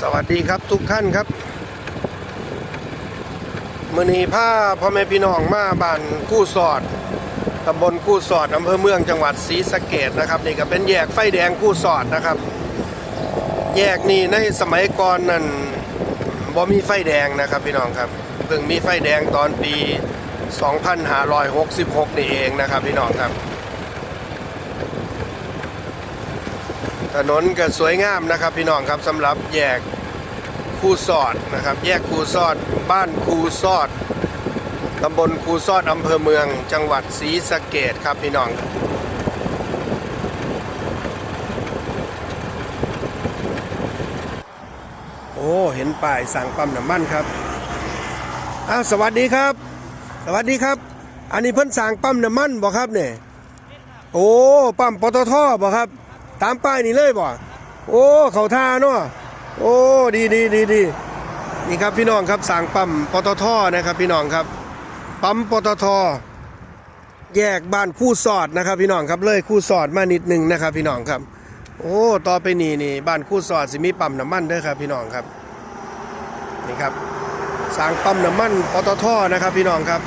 สวัสดีครับทุกท่านครับมือนีผ้าพ่อแม่พี่น้องมาบ้านคู่สอดตำบลคู่สอดอำเภอเมืองจังหวัดศรีสะเกดนะครับนี่ก็เป็นแยกไฟแดงคู่สอดนะครับ แยกนี้ในสมัยก่อนนั่นบ่มีไฟแดงนะครับพี่น้องครับเพิ่งมีไฟแดงตอนปี 2566 นี่เองนะครับพี่น้องครับ ถนนก็สวยงามนะครับ พี่น้องครับสำหรับแยกคูสอดนะครับ แยกคูสอด บ้านคูสอดตำบลคูสอดอำเภอเมือง จังหวัดศรีสะเกดครับพี่น้องโอ้เห็นป้ายสั่งปั๊มน้ำมันครับอ้าวสวัสดีครับ สวัสดีครับ อันนี้เพิ่นสั่งปั๊มน้ำมันบ่ครับเนี่ยโอ้ปั๊มปตทบ่ครับ ตามป้ายนี่เลยบ่โอ้เขาท่าเนาะโอ้ดีดีดีดีนี่ครับพี่น้องครับสั่งปั๊มปตทนะครับพี่น้องครับปั๊มปตทแยกบ้านคู่สอดนะครับ พี่น้องครับเลยคู่สอดมานิดหนึงนะครับ พี่น้องครับ โอ้ต่อไปนี่นี่บ้านคู่สอดสิมีปั๊มน้ำมันเด้อครับ พี่น้องครับนี่ครับสั่งปั๊มน้ำมันปตทนะครับ พี่น้องครับ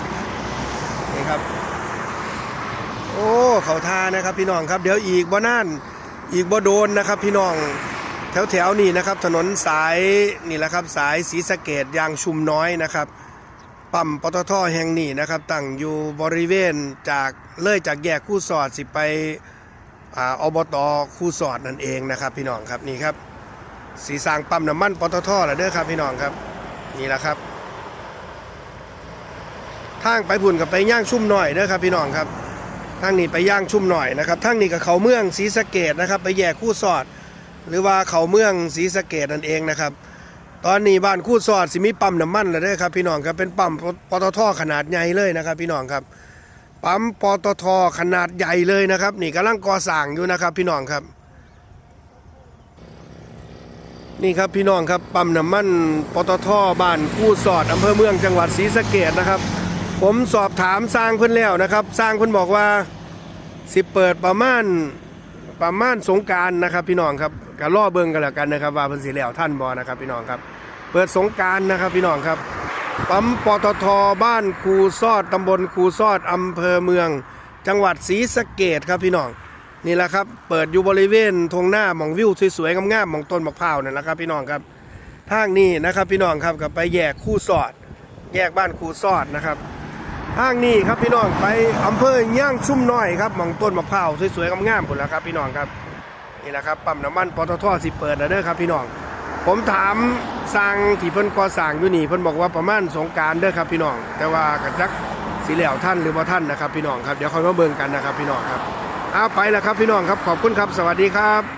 นี่ครับ โอ้เขาทานะครับ พี่น้องครับ เดี๋ยวอีกบ่นาน อีกบ่โดนนะครับพี่น้องแถวแถวๆนี่นะครับ ถนนสายนี่แหละครับสายศรีสะเกดยางชุมน้อยนะครับปั๊มปตทแห่งนี้นะครับตั้งอยู่บริเวณจากเลยจากแยกคู่สอดสิไปอ่าอบตคู่สอดนั่นเองนะครับ พี่น้องครับนี่ครับสีสางปั๊มน้ำมันปตทแล้วเด้อครับพี่น้องครับนี่แหละครับทางไปพุ่นกับไปย่างชุ่มหน่อยเด้อครับพี่น้องครับ ทางนี้ไปย่างชุ่มหน่อยนะครับทางนี้กับเขาเมืองศรีสะเกดนะครับ ไปแยกคู่สอด หรือว่าเขาเมืองศรีสะเกดนั่นเองนะครับ ตอนนี้บ้านคู่สอดสิมีปั๊มน้ำมันแล้วเด้อครับพี่น้องครับเป็นปั๊มปตทขนาดใหญ่เลยนะครับ พี่น้องครับปั๊มปตทขนาดใหญ่เลยนะครับ นี่กำลังก่อสร้างอยู่นะครับ พี่น้องครับ นี่ครับพี่น้องครับปั๊มน้ำมันปตทบ้านคู่สอดอำเภอเมืองจังหวัดศรีสะเกดนะครับ ผมสอบถามสร้างเพิ่นแล้วนะครับ สร้างเพิ่นบอกว่าสิเปิดประมาณประมาณสงการนะครับพี่น้องครับก็รอเบิ่งกันแล้วกันนะครับ ว่าเพิ่นสิแล้วท่านบ่นะครับพี่น้องครับ เปิดสงการนะครับพี่น้องครับปั๊มปตทบ้านคูซอดตำบลคูซอดอำเภอเมือง จังหวัดศรีสะเกดครับพี่น้องนี่แหละครับ เปิดอยู่บริเวณทงหน้าหมองวิวสวยๆงามๆหมองต้นมะพร้าวนั่นแหละครับ พี่น้องครับทางนี้นะครับพี่น้องครับกับไปแยกคู่สอด แยกบ้านคูซอดนะครับ ทางนี้ครับพี่น้องไปอำเภอย่างชุ่มน้อยครับหมองต้นมะพร้าวสวยๆงามๆพุ่นแล้วครับพี่น้องครับนี่แหละครับปั๊มน้ำมันปตทสิเปิดแล้วเด้อครับพี่น้อง ผมถามสร้างที่เพิ่นก่อสร้างอยู่นี่เพิ่นบอกว่าประมาณสงการเด้อครับพี่น้อง แต่ว่ากระจักสีเหลวท่านหรือว่าท่านนะครับพี่น้องครับเดี๋ยวคอยมาเบิ่งกันนะครับพี่น้องครับเอาไปแล้วครับพี่น้องครับขอบคุณครับสวัสดีครับ